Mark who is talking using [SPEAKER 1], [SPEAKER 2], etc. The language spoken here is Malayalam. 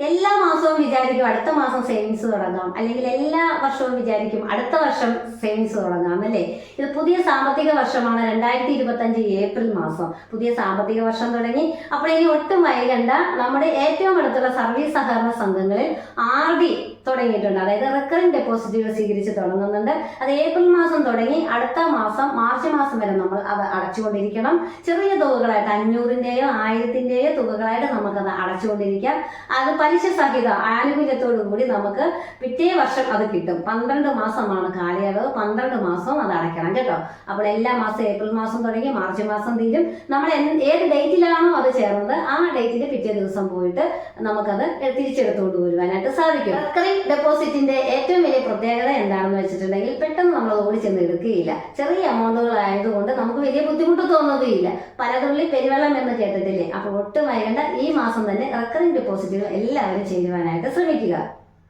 [SPEAKER 1] എല്ലാ മാസവും വിചാരിക്കും അടുത്ത മാസം സേവിങ്സ് തുടങ്ങാം. അല്ലെങ്കിൽ എല്ലാ വർഷവും വിചാരിക്കും അടുത്ത വർഷം സേവിങ്സ് തുടങ്ങാം അല്ലേ? ഇത് പുതിയ സാമ്പത്തിക വർഷമാണ് രണ്ടായിരത്തി ഇരുപത്തഞ്ച് ഏപ്രിൽ മാസം. പുതിയ സാമ്പത്തിക വർഷം തുടങ്ങി. അപ്പോൾ ഇനി ഒട്ടും വൈകണ്ട. നമ്മുടെ ഏറ്റവും അടുത്തുള്ള സർവീസ് സഹകരണ സംഘങ്ങളിൽ ആർ ഡി തുടങ്ങിയിട്ടുണ്ട്. അതായത് റെക്കറിംഗ് ഡെപ്പോസിറ്റുകൾ സ്വീകരിച്ച് തുടങ്ങുന്നുണ്ട്. അത് ഏപ്രിൽ മാസം തുടങ്ങി അടുത്ത മാസം മാർച്ച് മാസം വരെ നമ്മൾ അത് അടച്ചുകൊണ്ടിരിക്കണം. ചെറിയ തുകകളായിട്ട് അഞ്ഞൂറിന്റെയോ ആയിരത്തിന്റെയോ തുകകളായിട്ട് നമുക്കത് അടച്ചുകൊണ്ടിരിക്കാം. അത് പലിശ സഹിത ആനുകൂല്യത്തോടു കൂടി നമുക്ക് പിറ്റേ വർഷം അത് കിട്ടും. പന്ത്രണ്ട് മാസമാണ് കാലയളവ്. പന്ത്രണ്ട് മാസവും അത് അടയ്ക്കണം കേട്ടോ. അപ്പോൾ എല്ലാ മാസം ഏപ്രിൽ മാസം തുടങ്ങി മാർച്ച് മാസം തീരും. നമ്മൾ ഏത് ഡേറ്റിലാണോ അത് ചേർന്നത് ആ ഡേറ്റിൽ പിറ്റേ ദിവസം പോയിട്ട് നമുക്കത് തിരിച്ചെടുത്തുകൊണ്ട് വരുവാനായിട്ട് സാധിക്കും. ഡെപ്പോസിറ്റിന്റെ ഏറ്റവും വലിയ പ്രത്യേകത എന്താണെന്ന് വെച്ചിട്ടുണ്ടെങ്കിൽ പെട്ടെന്ന് നമ്മൾ ഓടി ചെന്ന് എടുക്കുകയില്ല. ചെറിയ എമൗണ്ടുകൾ ആയതുകൊണ്ട് നമുക്ക് വലിയ ബുദ്ധിമുട്ട് തോന്നുകയില്ല. പലതുള്ളി പെരുവെള്ളം എന്ന് കേട്ടിട്ടില്ലേ അപ്പോൾ ഒട്ടും വൈകണ്ട. ഈ മാസം തന്നെ റെക്കറിംഗ് ഡെപ്പോസിറ്റുകൾ എല്ലാവരും ചെയ്യുവാനായിട്ട് ശ്രമിക്കുക.